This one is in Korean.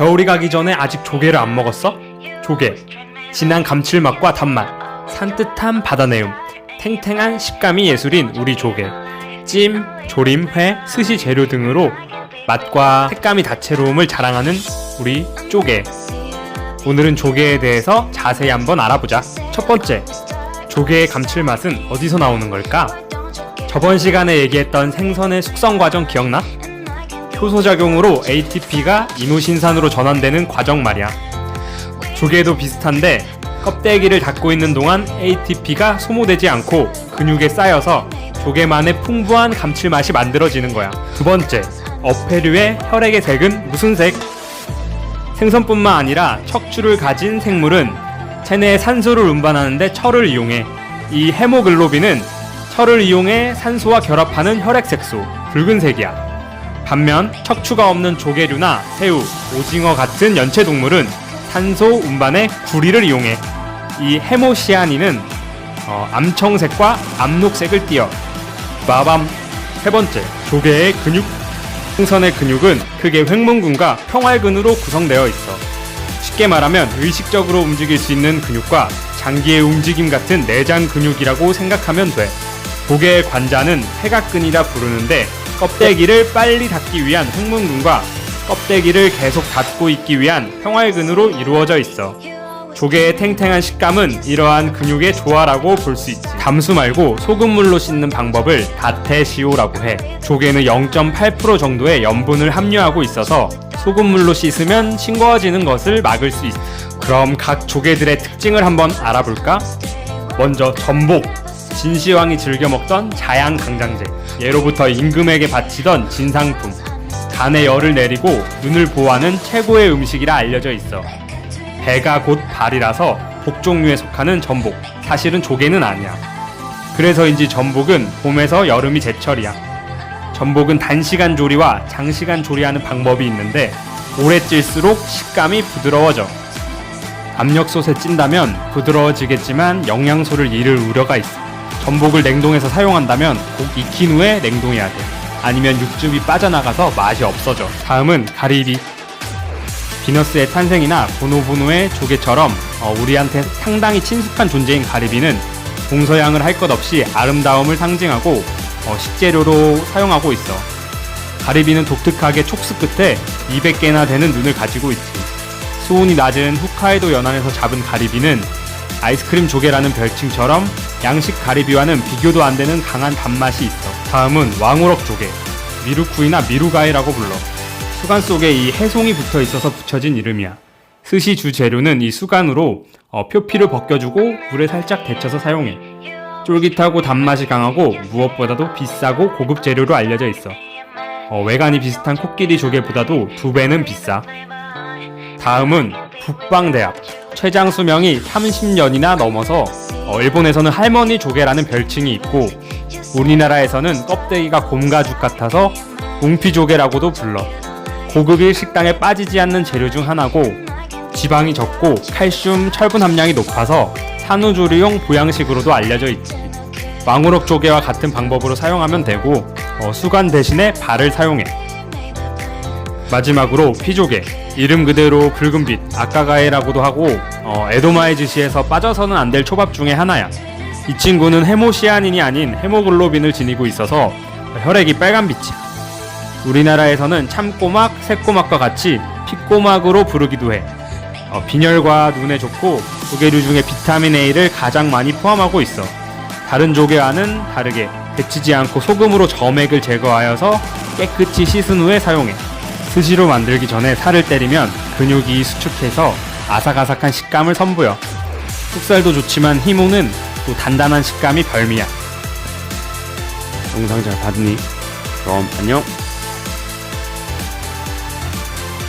겨울이 가기 전에 아직 조개를 안 먹었어? 조개. 진한 감칠맛과 단맛, 산뜻한 바다 내음, 탱탱한 식감이 예술인 우리 조개. 찜, 조림, 회, 스시 재료 등으로 맛과 색감이 다채로움을 자랑하는 우리 조개. 오늘은 조개에 대해서 자세히 한번 알아보자. 첫 번째, 조개의 감칠맛은 어디서 나오는 걸까? 저번 시간에 얘기했던 생선의 숙성 과정 기억나? 효소작용으로 ATP가 이노신산으로 전환되는 과정 말이야. 조개도 비슷한데 껍데기를 닫고 있는 동안 ATP가 소모되지 않고 근육에 쌓여서 조개만의 풍부한 감칠맛이 만들어지는 거야. 두 번째, 어패류의 혈액의 색은 무슨 색? 생선뿐만 아니라 척추를 가진 생물은 체내에 산소를 운반하는데 철을 이용해 이 헤모글로빈은 철을 이용해 산소와 결합하는 혈액 색소 붉은색이야. 반면 척추가 없는 조개류나 새우, 오징어 같은 연체 동물은 산소 운반에 구리를 이용해 이 헤모시아닌은 어, 암청색과 암록색을 띠어 마밤 세 번째 조개의 근육 생선의 근육은 크게 횡문근과 평활근으로 구성되어 있어 쉽게 말하면 의식적으로 움직일 수 있는 근육과 장기의 움직임 같은 내장 근육이라고 생각하면 돼. 조개의 관자는 회각근이라 부르는데 껍데기를 빨리 닫기 위한 횡문근과 껍데기를 계속 닫고 있기 위한 평활근으로 이루어져 있어. 조개의 탱탱한 식감은 이러한 근육의 조화라고 볼 수 있지. 담수 말고 소금물로 씻는 방법을 다테시오라고 해. 조개는 0.8% 정도의 염분을 함유하고 있어서 소금물로 씻으면 싱거워지는 것을 막을 수 있어. 그럼 각 조개들의 특징을 한번 알아볼까? 먼저 전복. 진시황이 즐겨 먹던 자양 강장제. 예로부터 임금에게 바치던 진상품. 간에 열을 내리고 눈을 보호하는 최고의 음식이라 알려져 있어. 배가 곧 발이라서 복 종류에 속하는 전복. 사실은 조개는 아니야. 그래서인지 전복은 봄에서 여름이 제철이야. 전복은 단시간 조리와 장시간 조리하는 방법이 있는데 오래 찔수록 식감이 부드러워져. 압력솥에 찐다면 부드러워지겠지만 영양소를 잃을 우려가 있어. 전복을 냉동해서 사용한다면 꼭 익힌 후에 냉동해야 돼. 아니면 육즙이 빠져나가서 맛이 없어져. 다음은 가리비. 비너스의 탄생이나 보노보노의 조개처럼 어, 우리한테 상당히 친숙한 존재인 가리비는 동서양을 할 것 없이 아름다움을 상징하고 어, 식재료로 사용하고 있어. 가리비는 독특하게 촉수 끝에 200개나 되는 눈을 가지고 있지. 수온이 낮은 홋카이도 연안에서 잡은 가리비는 아이스크림 조개라는 별칭처럼 양식 가리비와는 비교도 안 되는 강한 단맛이 있어. 다음은 왕우럭 조개, 미루쿠이나 미루가이라고 불러. 수간 속에 이 해송이 붙어 있어서 붙여진 이름이야. 스시 주 재료는 이 수간으로 어, 표피를 벗겨주고 물에 살짝 데쳐서 사용해. 쫄깃하고 단맛이 강하고 무엇보다도 비싸고 고급 재료로 알려져 있어. 어, 외관이 비슷한 코끼리 조개보다도 두 배는 비싸. 다음은 북방대합. 최장 수 명이 30년이나 넘어서 어, 일본에서는 할머니 조개라는 별칭이 있고 우리나라에서는 껍데기가 곰가죽 같아서 웅피조개라고도 불러. 고급 일식당에 빠지지 않는 재료 중 하나고 지방이 적고 칼슘, 철분 함량이 높아서 산후조리용 보양식으로도 알려져 있지. 왕우럭 조개와 같은 방법으로 사용하면 되고 어, 수간 대신에 발을 사용해. 마지막으로 피조개 이름 그대로 붉은빛 아까가에라고도 하고 어, 에도마이즈시에서 빠져서는 안 될 초밥 중에 하나야. 이 친구는 헤모시아닌이 아닌 헤모글로빈을 지니고 있어서 혈액이 빨간빛이야. 우리나라에서는 참꼬막, 새꼬막과 같이 핏꼬막으로 부르기도 해. 어, 빈혈과 눈에 좋고 조개류 중에 비타민 A를 가장 많이 포함하고 있어. 다른 조개와는 다르게 데치지 않고 소금으로 점액을 제거하여서 깨끗이 씻은 후에 사용해 스시로 만들기 전에 살을 때리면 근육이 수축해서 아삭아삭한 식감을 선보여. 흑살도 좋지만 희모는 또 단단한 식감이 별미야. 영상 잘 봤니? 그럼 안녕.